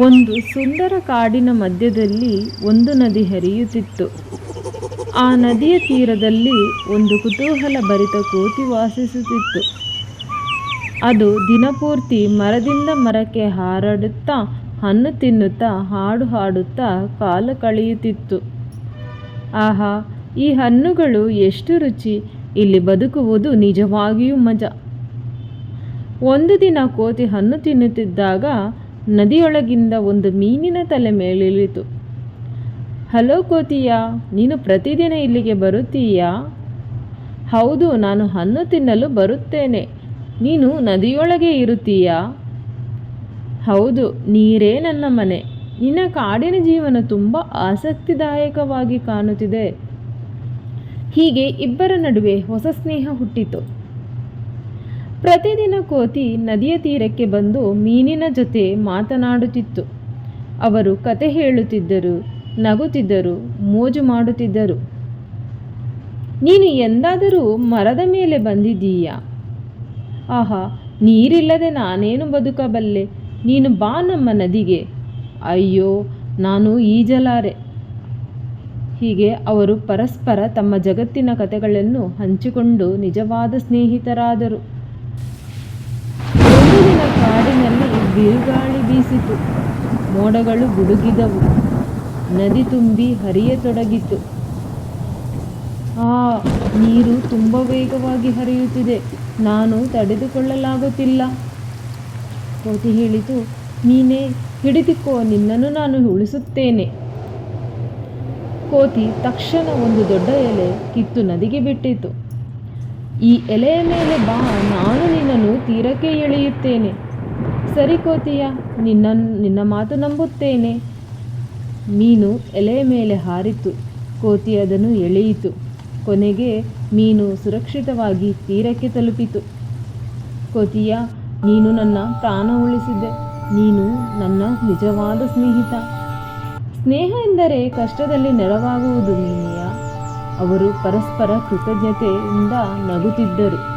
ಒಂದು ಸುಂದರ ಕಾಡಿನ ಮಧ್ಯದಲ್ಲಿ ಒಂದು ನದಿ ಹರಿಯುತ್ತಿತ್ತು. ಆ ನದಿಯ ತೀರದಲ್ಲಿ ಒಂದು ಕುತೂಹಲ ಭರಿತ ಕೋತಿ ವಾಸಿಸುತ್ತಿತ್ತು. ಅದು ದಿನಪೂರ್ತಿ ಮರದಿಂದ ಮರಕ್ಕೆ ಹಾರಾಡುತ್ತಾ, ಹಣ್ಣು ತಿನ್ನುತ್ತಾ, ಹಾಡು ಹಾಡುತ್ತಾ ಕಾಲ ಕಳೆಯುತ್ತಿತ್ತು. ಆಹಾ, ಈ ಹಣ್ಣುಗಳು ಎಷ್ಟು ರುಚಿ! ಇಲ್ಲಿ ಬದುಕುವುದು ನಿಜವಾಗಿಯೂ ಮಜಾ. ಒಂದು ದಿನ ಕೋತಿ ಹಣ್ಣು ತಿನ್ನುತ್ತಿದ್ದಾಗ ನದಿಯೊಳಗಿಂದ ಒಂದು ಮೀನಿನ ತಲೆ ಮೇಲಿಳಿತು ಹಲೋ ಕೋತಿಯ, ನೀನು ಪ್ರತಿದಿನ ಇಲ್ಲಿಗೆ ಬರುತ್ತೀಯಾ? ಹೌದು, ನಾನು ಹಣ್ಣು ತಿನ್ನಲು ಬರುತ್ತೇನೆ. ನೀನು ನದಿಯೊಳಗೆ ಇರುತ್ತೀಯಾ? ಹೌದು, ನೀರೇ ನನ್ನ ಮನೆ. ನಿನ್ನ ಕಾಡಿನ ಜೀವನ ತುಂಬ ಆಸಕ್ತಿದಾಯಕವಾಗಿ ಕಾಣುತ್ತಿದೆ. ಹೀಗೆ ಇಬ್ಬರ ನಡುವೆ ಹೊಸ ಸ್ನೇಹ ಹುಟ್ಟಿತು. ಪ್ರತಿದಿನ ಕೋತಿ ನದಿಯ ತೀರಕ್ಕೆ ಬಂದು ಮೀನಿನ ಜೊತೆ ಮಾತನಾಡುತ್ತಿತ್ತು. ಅವರು ಕತೆ ಹೇಳುತ್ತಿದ್ದರು, ನಗುತ್ತಿದ್ದರು, ಮೋಜು ಮಾಡುತ್ತಿದ್ದರು. ನೀನು ಎಂದಾದರೂ ಮರದ ಮೇಲೆ ಬಂದಿದ್ದೀಯಾ? ಆಹಾ, ನೀರಿಲ್ಲದೆ ನಾನೇನು ಬದುಕಬಲ್ಲೆ? ನೀನು ಬಾ ನಮ್ಮ ನದಿಗೆ. ಅಯ್ಯೋ, ನಾನು ಈಜಲಾರೆ. ಹೀಗೆ ಅವರು ಪರಸ್ಪರ ತಮ್ಮ ಜಗತ್ತಿನ ಕಥೆಗಳನ್ನು ಹಂಚಿಕೊಂಡು ನಿಜವಾದ ಸ್ನೇಹಿತರಾದರು. ಬಿರುಗಾಳಿ ಬೀಸಿತು. ಮೋಡಗಳು ಗುಡುಗಿದವು. ನದಿ ತುಂಬಿ ಹರಿಯತೊಡಗಿತು. ಆ ನೀರು ತುಂಬ ವೇಗವಾಗಿ ಹರಿಯುತ್ತಿದೆ. ನಾನು ತಡೆದುಕೊಳ್ಳಲಾಗುತ್ತಿಲ್ಲ. ಕೋತಿ ಹೇಳಿತು, ನೀನೇ ಹಿಡಿದುಕೋ, ನಿನ್ನನ್ನು ನಾನು ಉಳಿಸುತ್ತೇನೆ. ಕೋತಿ ತಕ್ಷಣ ಒಂದು ದೊಡ್ಡ ಎಲೆ ಕಿತ್ತು ನದಿಗೆ ಬಿಟ್ಟಿತು. ಈ ಎಲೆಯ ಮೇಲೆ ಬಾ, ನಾನು ನಿನ್ನನ್ನು ತೀರಕ್ಕೆ ಎಳೆಯುತ್ತೇನೆ. ಸರಿ ಕೋತಿಯ ನಿನ್ನ ನಿನ್ನ ಮಾತು ನಂಬುತ್ತೇನೆ. ಮೀನು ಎಲೆಯ ಮೇಲೆ ಹಾರಿತು. ಕೋತಿ ಅದನ್ನು ಎಳೆಯಿತು. ಕೊನೆಗೆ ಮೀನು ಸುರಕ್ಷಿತವಾಗಿ ತೀರಕ್ಕೆ ತಲುಪಿತು. ಕೋತಿಯ, ನೀನು ನನ್ನ ಪ್ರಾಣ ಉಳಿಸಿದೆ. ನೀನು ನನ್ನ ನಿಜವಾದ ಸ್ನೇಹಿತ. ಸ್ನೇಹ ಎಂದರೆ ಕಷ್ಟದಲ್ಲಿ ನೆರವಾಗುವುದು ಮೀನಿಯ ಅವರು ಪರಸ್ಪರ ಕೃತಜ್ಞತೆಯಿಂದ ನಗುತ್ತಿದ್ದರು.